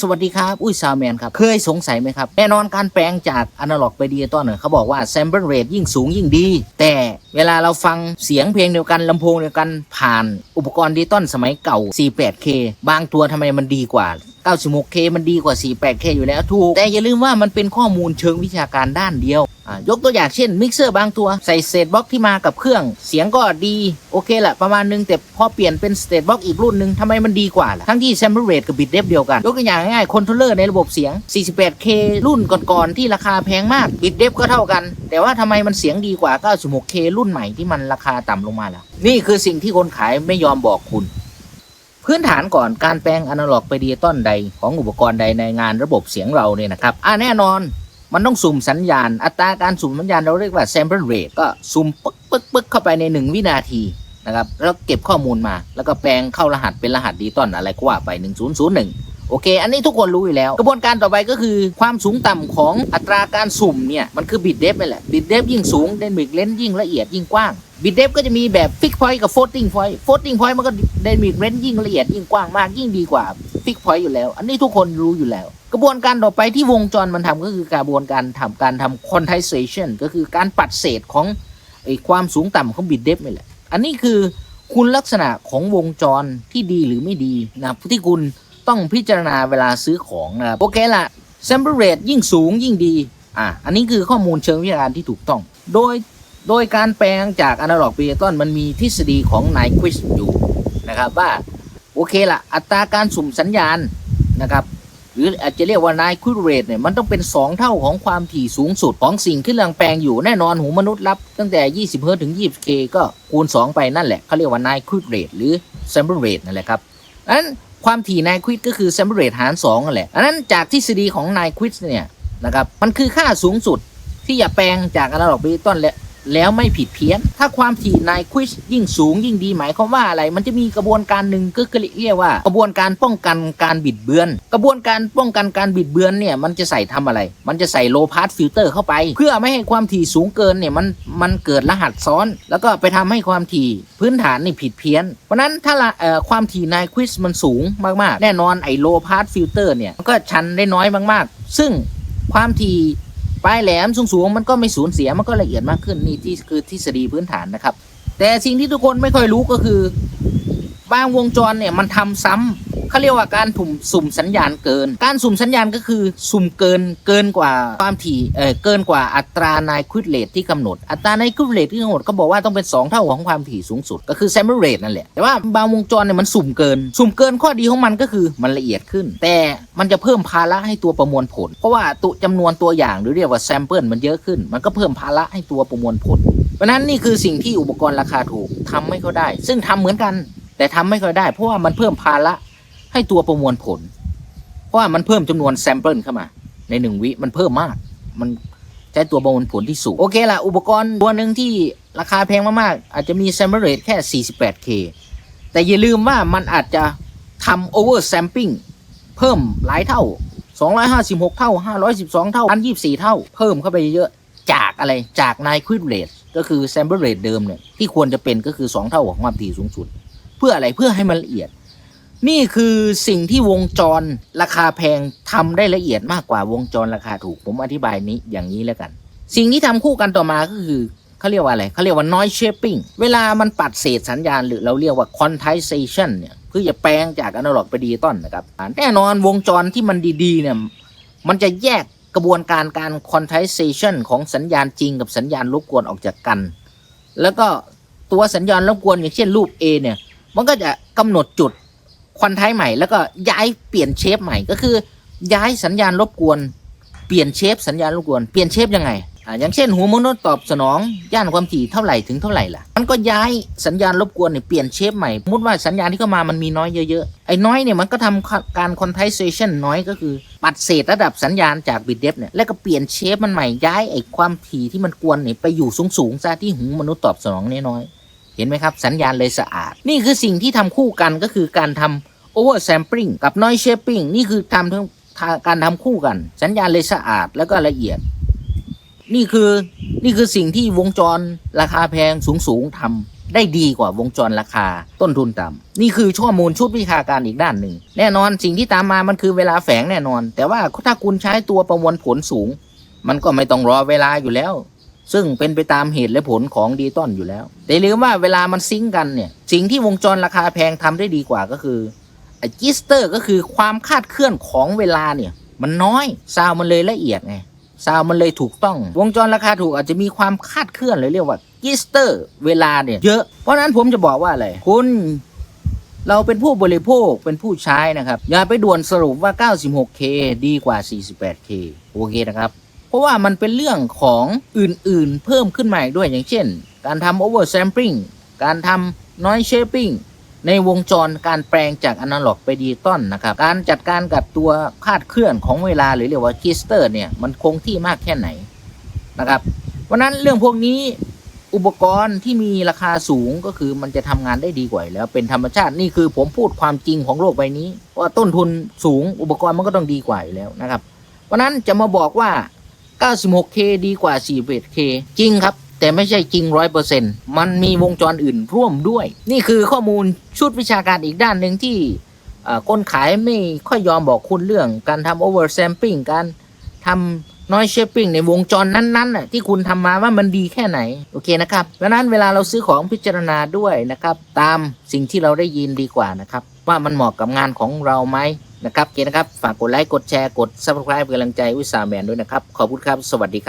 สวัสดีครับ อุ้ยซาวแมนครับ เคยสงสัยไหมครับ แน่นอนการแปลงจากอนาล็อกไปดิจิตอลเนี่ยเขาบอกว่าแซมเปิลเรทยิ่งสูงยิ่งดี แต่เวลาเราฟังเสียงเพลงเดียวกันลำโพงเดียวกันผ่านอุปกรณ์ดิจิตอลสมัยเก่า 48K บางตัวทำไมมันดีกว่า 96K มันดีกว่า 48K อยู่แล้วถูก แต่อย่าลืมว่ามันเป็นข้อมูลเชิงวิชาการด้านเดียว ยกตัวอย่างเช่นมิกเซอร์บางตัวใส่สเศษบล็อกที่มากับเครื่อง เสียงก็ดี โอเคแหละประมาณนึง แต่พอเปลี่ยนเป็นสเตทบล็อกอีกรุ่นหนึ่งทำไมมันดีกว่าล่ะทั้งที่ sample rate กับ bit depth เดียวกัน ยกตัวอย่างง่ายๆคอนโทรลเลอร์ในระบบเสียง 48K รุ่นก่อนๆที่ราคาแพงมาก bit depth ก็เท่ากัน แต่ว่าทำไมมันเสียงดีกว่า 96K รุ่นใหม่ที่มันราคาต่ำลงมาล่ะนี่คือสิ่งที่คนขายไม่ยอมบอกคุณพื้นฐานก่อนการแปลงอนาล็อกไปดิจิตอลใดของอุปกรณ์ใดในงานระบบเสียงเราเนี่ยนะครับ อ่าแน่นอน มันต้องสุ่มสัญญาณ อัตราการสุ่มสัญญาณเราเรียกว่า sample rate ก็สุ่มปึ๊กปึ๊กปึ๊กเข้าไปใน 1 วินาทีนะครับ แล้วเก็บข้อมูลมา แล้วก็แปลงเข้ารหัสเป็นรหัสดิจิตอลอะไรก็ว่าไป 1001 โอเค อันนี้ทุกคนรู้อยู่แล้ว กระบวนการต่อไปก็คือความสูงต่ำของอัตราการสุ่มเนี่ย มันคือบิตเดฟไปแหละ บิตเดฟยิ่งสูงเดนมิกเลนยิ่งละเอียดยิ่งกว้างบิตเดฟก็จะมีแบบฟิกพอยต์กับโฟลติ้งพอยต์โฟลติ้งพอยต์มันก็เดนมิกเลนยิ่งละเอียดยิ่งกว้างมากยิ่งดีกว่า ฟิกพอยต์อยู่แล้ว อันนี้ทุกคนรู้อยู่แล้ว กระบวนการต่อไปที่วงจรมันทำก็คือกระบวนการทำการทำ quantization ก็คือการปัดเศษของไอ้ความสูงต่ำของบิตเดฟนี่แหละ อันนี้คือคุณลักษณะของวงจรที่ดีหรือไม่ดีนะที่คุณต้องพิจารณาเวลาซื้อของนะโอเคละ sample rate ยิ่งสูงยิ่งดีอะอันนี้คือข้อมูลเชิงวิชาการที่ถูกต้อง โดยโดยการแปลงจากอนาล็อกดิจิตอลมันมีทฤษฎีของนายควิสอยู่นะครับว่า โอเคละอัตราการสุ่มสัญญาณนะครับ หรืออาจจะเรียกว่านายควิเรตเนี่ยมันต้องเป็น 2 เท่าของความถี่สูงสุดของสิ่งที่กำลังแปลงอยู่แน่นอนหูมนุษย์รับ ตั้งแต่ 20เฮิร์ตถึง 20เคก็คูณ 2 ไปนั่นแหละเขาเรียกว่านายควิเรตหรือ sample rate นั่นแหละครับอันนั้นความถี่นายควิดก็คือ sample rate หาร2นั่นแหละอันนั้นจากทฤษฎีของนายควิดเนี่ยนะครับมันคือค่าสูงสุดที่จะแปลงจากอนาล็อกดิจิตอลแล้ว แล้วไม่ผิดเพี้ยน ถ้าความถี่ในควิชยิ่งสูงยิ่งดีหมายความว่าอะไร มันจะมีกระบวนการหนึ่งก็คือเรียกว่า กระบวนการป้องกันการบิดเบือน กระบวนการป้องกันการบิดเบือนเนี่ยมันจะใส่ทำอะไร มันจะใส่โลพาสฟิลเตอร์เข้าไป เพื่อไม่ให้ความถี่สูงเกินเนี่ยมันมันเกิดรหัสซ้อน แล้วก็ไปทำให้ความถี่พื้นฐานนี่ผิดเพี้ยน เพราะนั้นถ้าละเอ่อความถี่ในควิชมันสูงมากๆ แน่นอนไอ้โลพาสฟิลเตอร์เนี่ยมันก็ชันได้น้อยมากๆ ซึ่งความถี่ ปลายแหลมสูงๆมันก็ไม่สูญเสียมันก็ละเอียดมากขึ้นนี่ที่คือทฤษฎีพื้นฐานนะครับ แต่สิ่งที่ทุกคนไม่ค่อยรู้ก็คือบางวงจรเนี่ยมันทำซ้ำ เขาเรียกว่าการถุ่มสุ่มสัญญาณเกิน การสุ่มสัญญาณก็คือสุ่มเกินเกินกว่าความถี่เออเกินกว่าอัตรานายควิดเลทที่กำหนด อัตรานควิดเลทที่กำหนดก็บอกว่าต้องเป็น 2 เท่าของความถี่สูงสุด ก็คือ sample rate นั่นแหละ แต่ว่าบางวงจรเนี่ยมันสุ่มเกิน สุ่มเกินข้อดีของมันก็คือมันละเอียดขึ้น แต่มันจะเพิ่มภาระให้ตัวประมวลผล เพราะว่าตัวจำนวนตัวอย่างหรือเรียกว่า sample มันเยอะขึ้น มันก็เพิ่มภาระให้ตัวประมวลผลเพราะนั้นนี่คือสิ่งที่อุปกรณ์ราคาถูกทำไม่ค่อยได้ ซึ่งทำเหมือนกัน แต่ทำไม่ค่อยได้ เพราะว่ามันเพิ่มภาระ ให้ตัวประมวลผล เพราะว่ามันเพิ่มจำนวนแซมเปิลเข้ามา ในหนึ่งวิมันเพิ่มมาก มันใช้ตัวประมวลผลที่สูง โอเคละอุปกรณ์ตัวหนึ่งที่ราคาแพงมากๆ อาจจะมี sample rate แค่ 48K แต่อย่าลืมว่ามันอาจจะทำ over sampling เพิ่มหลายเท่า 256 เท่า 512 เท่า 124 เท่า เพิ่มเข้าไปเยอะจากอะไรจาก nine quid rate ก็คือ sample rate เดิมเนี่ยที่ควรจะเป็นก็คือ 2 เท่าของความถี่สูงสุด เพื่ออะไรเพื่อให้มันละเอียด นี่คือสิ่งที่วงจรราคาแพงทำได้ละเอียดมากกว่าวงจรราคาถูก ผมอธิบายนี้อย่างนี้แล้วกัน สิ่งที่ทำคู่กันต่อมาก็คือเขาเรียกว่าอะไรเขาเรียกว่า noise shaping เวลามันปัดเศษสัญญาณหรือเราเรียกว่า quantization เนี่ยเพื่อจะแปลงจากอนาล็อกไปดิจิตอลนะครับแน่นอนวงจรที่มันดีๆเนี่ยมันจะแยกกระบวนการการ quantization ของสัญญาณจริงกับสัญญาณรบกวนออกจากกัน แล้วก็ตัวสัญญาณรบกวนอย่างเช่นรูป A เนี่ยมันก็จะกำหนดจุด ควันไทยใหม่แล้วก็ย้ายเปลี่ยนเชฟใหม่ก็คือ ย้ายสัญญาณรบกวน เปลี่ยนเชฟสัญญาณรบกวนเปลี่ยนเชฟยังไงอ่าอย่างเช่นหูมนุษย์ตอบสนองย่านความถี่เท่าไหร่ถึงเท่าไหร่ล่ะมันก็ย้ายสัญญาณรบกวนเนี่ยเปลี่ยนเชฟใหม่สมมติว่าสัญญาณที่เข้ามามันมีน้อยเยอะๆไอ้น้อยเนี่ยมันก็ทำการ quantization น้อยก็คือ ปัดเศษระดับสัญญาณจากบิตเดฟเนี่ยแล้วก็เปลี่ยนเชฟมันใหม่ย้ายไอ้ความถี่ที่มันกวนเนี่ยไปอยู่สูงๆซะที่หูมนุษย์ตอบสนองน้อยๆเห็นไหมครับสัญญาณเลยสะอาด นี่คือสิ่งที่ทำคู่กันก็คือการทำ over sampling กับ noise shaping นี่คือทำทั้งการทำคู่กัน สัญญาณเลยสะอาดแล้วก็ละเอียด นี่คือนี่คือสิ่งที่วงจรราคาแพงสูงๆทำได้ดีกว่าวงจรราคาต้นทุนต่ำนี่คือข้อมูลชุดวิชาการอีกด้านหนึ่ง แน่นอนสิ่งที่ตามมามันคือเวลาแฝงแน่นอน แต่ว่าถ้าคุณใช้ตัวประมวลผลสูง มันก็ไม่ต้องรอเวลาอยู่แล้วซึ่งเป็นไปตามเหตุและผลของดีต้นอยู่แล้ว แต่ลืมว่าเวลามันซิงก์กันเนี่ย สิ่งที่วงจรราคาแพงทำได้ดีกว่าก็คือ ไอจิสเตอร์ก็คือความคาดเคลื่อนของเวลาเนี่ยมันน้อยซาวมันเลยละเอียดไงซาวมันเลยถูกต้อง วงจรราคาถูกอาจจะมีความคาดเคลื่อนเลยเรียกว่าจิสเตอร์เวลาเนี่ยเยอะเพราะฉะนั้นผมจะบอกว่าอะไรคุณเราเป็นผู้บริโภคเป็นผู้ใช้นะครับ อย่าไปด่วนสรุปว่า 96K ดีกว่า 48K โอเคนะครับ เพราะว่ามันเป็นเรื่องของอื่นๆ เพิ่มขึ้นมาอีกด้วยอย่างเช่น การทำ oversampling การทำ noise shaping ในวงจรการแปลงจากอนาล็อกไปดิจิตอลนะครับ การจัดการกับตัวคาดเคลื่อนของเวลาหรือเรียกว่าคิสเตอร์เนี่ยมันคงที่มากแค่ไหนนะครับเพราะนั้นเรื่องพวกนี้อุปกรณ์ที่มีราคาสูงก็คือมันจะทำงานได้ดีกว่าแล้วเป็นธรรมชาตินี่คือผมพูดความจริงของโลกใบนี้ ว่าต้นทุนสูงอุปกรณ์มันก็ต้องดีกว่าอยู่แล้วนะครับเพราะฉะนั้นจะมาบอกว่า 96K ดีกว่า 41K จริงครับ แต่ไม่ใช่จริง100%มันมีวงจรอื่นร่วมด้วย นี่คือข้อมูลชุดวิชาการอีกด้านหนึ่งที่คนขายไม่ค่อยยอมบอกคุณเรื่อง การทำ oversampling การทำ noise shaping ในวงจรนั้นๆน่ะที่คุณทำมาว่ามันดีแค่ไหน โอเคนะครับดังนั้นเวลาเราซื้อของพิจารณาด้วยนะครับ ตามสิ่งที่เราได้ยินดีกว่านะครับ ว่ามันเหมาะกับงานของเราไหมนะครับโอเคนะครับ ฝากกดไลค์ กดแชร์ กด subscribe เป็นกำลังใจวิสาแมนด้วยนะครับ ขอบคุณครับ สวัสดีครับ